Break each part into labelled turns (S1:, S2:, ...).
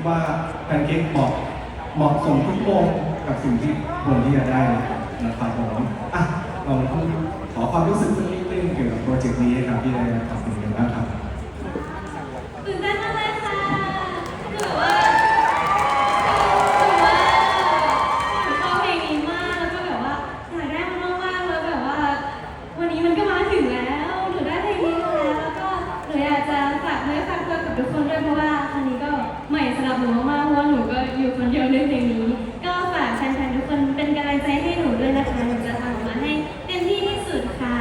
S1: ดว่าแพนเค้กเหมาะเหมาะสมทุกวงกับสิ่งที่ควรที่จะได้นะครับผมอะเราขอความรู้สึกสักนิดนึงเกี่ยวกับโปรเจกต์นี้ครับที่ได้ทำเป็นยังไงบ้างครับ
S2: ตื่นเต้นมากเลยค่ะคือแบบว่าคือแบบว่าหนูชอบเพลงนี้มาก แล้วก็แบบว่าอยากได้มันมากๆแล้วแบบว่า วันนี้มันก็มาถึงแล้ว หนูได้เพลงนี้มาแล้ว แล้วก็หนูอยากจะฝากเนื้อฝากตัวกับทุกคนด้วยเพราะว่าครั้งนี้ก็ใหม่สำหรับหนูมากๆเพราะว่าหนูก็อยู่คนเดียวในเพลงนี้ ก็ฝากแฟนๆทุกคนเป็นกำลังใจให้หนูด้วยนะคะ หนูจะทำออกมาให้เต็มที่ที่สุดค่ะ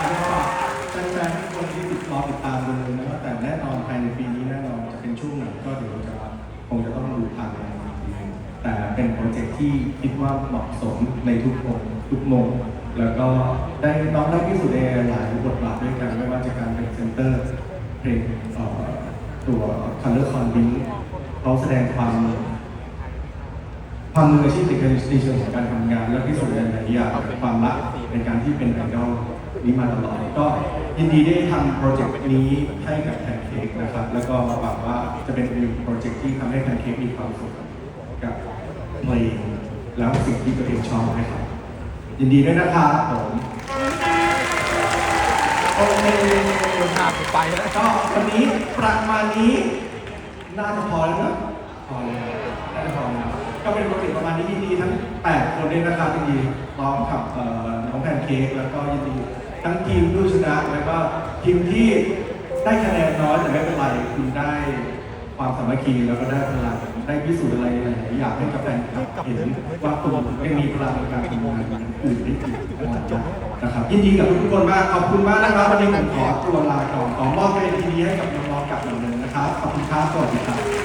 S1: แล้วก็แฟนๆทุกคนที่ติดรอติดตามดูเลยนะว่าแต่แน่นอนภายในปีนี้แน่นอนจะเป็นช่วง ไหนก็เดี๋ยวจะคงจะต้องดูทางงานอีกทีหนึ่งแต่เป็นโปรเจกต์ที่คิดว่าเหมาะสมในทุกวงทุกโมงแล้วก็ได้น้องได้พิสูจน์ในหลายบทบาทด้วยกันไม่ว่าจะการเป็นเซนเตอร์เพลงเอ่อตัว Color Con b i n เขาแสดงความความมืออาชีพในการในเชิงของการทำงาน และพิสูจน์ในหลายอย่างความรักในการที่เป็นไอดอล นี้มาตลอดก็ยินดีได้ทำโปรเจกต์นี้ให้กับแพนเค้กนะครับ แล้วก็หวังว่าจะเป็นหนึ่งโปรเจกต์ที่ทำให้แพนเค้กมีความสุขกับเพลงแล้วสิ่งที่ตัวเองชอบนะครับ ยินดีด้วยนะครับผมโอเค
S3: หน้าผมไปแล้ว
S1: ก็วันนี้ประมาณนี้น่าจะพอแล้วนะพอแล้วน่าจะพอแล้วก็เป็นโปรเจกต์ประมาณนี้ยินดีทั้ง 8 คนด้วยนะครับยินดีพร้อมกับน้องแพนเค้กแล้วก็ยินดี ทั้งทีมผู้ชนะแล้วก็ทีมที่ได้คะแนนน้อยแต่ไม่เป็นไรคุณได้ความสามัคคีแล้วก็ได้พลังได้พิสูจน์อะไรหลายๆอย่างให้กับแฟนคลับเห็นว่าคุณยังมีพลังในการทำงานอื่นได้อีกนะครับยินดีกับทุกคนมากขอบคุณมากนะครับวันนี้ผมขอตัวลาก่อนขอมอบเวทีนี้ให้กับน้องๆกลับหนึ่งนะครับขอบคุณครับสวัสดีครับ